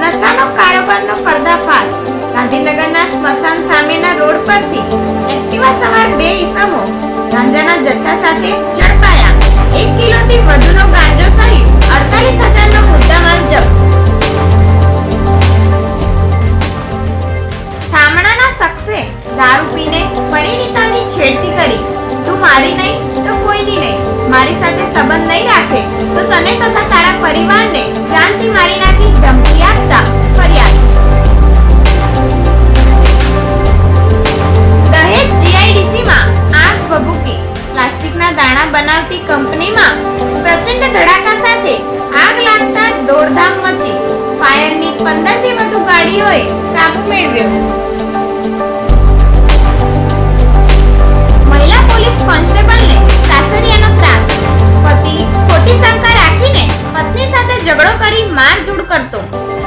નશાનો કારોબારનો પર્દાફાશ. ગાંધીનગરના સ્મશાન સામેના રોડ પરથી એક્ટિવા સવાર બે ઈસમો ગાંજાના જથ્થા સાથે ઝડપાયા. એક કિલોથી વધુનો ગાંજો સહિત અડતાલીસ હજારનો મુદ્દામાલ જપ્ત. થામણાના શખ્સે દારૂ પીને પરિણીતાની છેડતી કરી. તું મારી નહીં કોઈની નહીં મારી સાથે સંબંધ નહીં રાખે, તો તને તથા તારા પરિવારને જાનથી મારી નાખી ધમકી આપતા ફરિયાદ. દહેજ જીઆઈડીસીમાં આગ ભભૂકી, પ્લાસ્ટિકના દાણા બનાવતી કંપનીમાં પ્રચંડ ધડાકા સાથે આગ લાગતા દોડધામ મચી, ફાયરની પંદરથી વધુ ગાડીઓએ કાબુ મેળવ્યો. ઝઘડો કરી મારઝૂડ કરતો.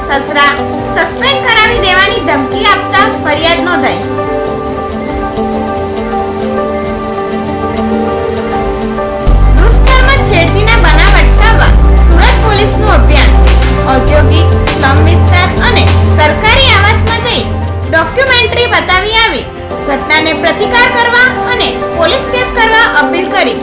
સસરા સસ્પેન્ડ કરાવી દેવાની ધમકી આપતા ફરિયાદ નોંધાઈ. દુષ્કર્મ છેડતીના બનાવ સુરત પોલીસનું અભિયાન. ઔદ્યોગિક, સ્લમ અને સરકારી આવાસમાં જઈ ડોક્યુમેન્ટરી બતાવી આવી. ઘટનાને પ્રતિકાર કરવા અને પોલીસ કેસ કરવા અપીલ કરી.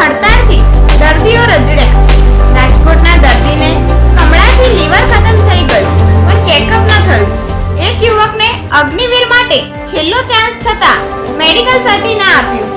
હડતાળથી દર્દીઓ રજડ્યા. રાજકોટના દર્દીને કમળાથી લીવર ખતમ થઈ ગયું, પણ ચેકઅપ ન થયું. એક યુવકને અગ્નિવીર માટે છેલ્લો ચાન્સ છતાં મેડિકલ સર્ટી ના આપ્યું.